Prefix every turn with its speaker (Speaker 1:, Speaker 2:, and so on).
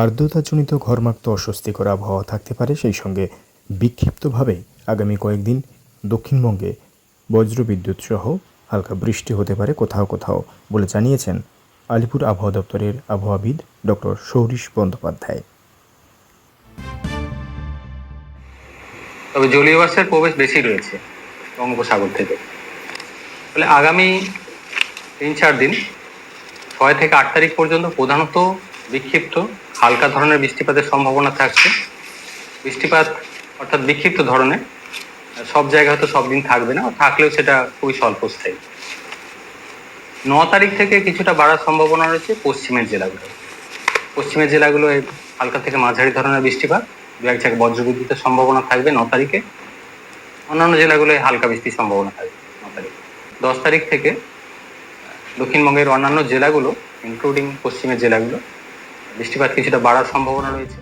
Speaker 1: আর্দ্রতাজনিত ঘরমাক্ত অস্বস্তিকর আবহাওয়া থাকতে পারে সেই সঙ্গে বিক্ষিপ্তভাবে আগামী কয়েকদিন দক্ষিণবঙ্গে বজ্রবিদ্যুৎ সহ হালকা বৃষ্টি হতে পারে কোথাও কোথাও বলে জানিয়েছেন আলিপুর আবহাওয়া দপ্তরের আবহাওয়াবিদ ডক্টর সৌরিশ বন্দ্যোপাধ্যায়।
Speaker 2: তবে জলীয় বাষ্পের প্রবেশ বেশি রয়েছে বঙ্গোপসাগর থেকে। ফলে আগামী তিন চার দিন, ছয় থেকে আট তারিখ পর্যন্ত প্রধানত বিক্ষিপ্ত, হালকা ধরনের বৃষ্টিপাতের সম্ভাবনা থাকছে। বৃষ্টিপাত অর্থাৎ বিক্ষিপ্ত ধরনের, সব জায়গায় হয়তো সব দিন থাকবে না, থাকলেও সেটা খুবই স্বল্পস্থায়ী। ন তারিখ থেকে কিছুটা বাড়ার সম্ভাবনা রয়েছে পশ্চিমের জেলাগুলো। পশ্চিমের জেলাগুলোয় হালকা থেকে মাঝারি ধরনের বৃষ্টিপাত, দু এক জায়গায় বজ্রবিদ্যুতের সম্ভাবনা থাকবে ন তারিখে। অন্যান্য জেলাগুলোয় হালকা বৃষ্টির সম্ভাবনা থাকবে ন তারিখ। দশ তারিখ থেকে দক্ষিণবঙ্গের অন্যান্য জেলাগুলো ইনক্লুডিং পশ্চিমের জেলাগুলো বৃষ্টিপাত কিছুটা বাড়ার সম্ভাবনা রয়েছে।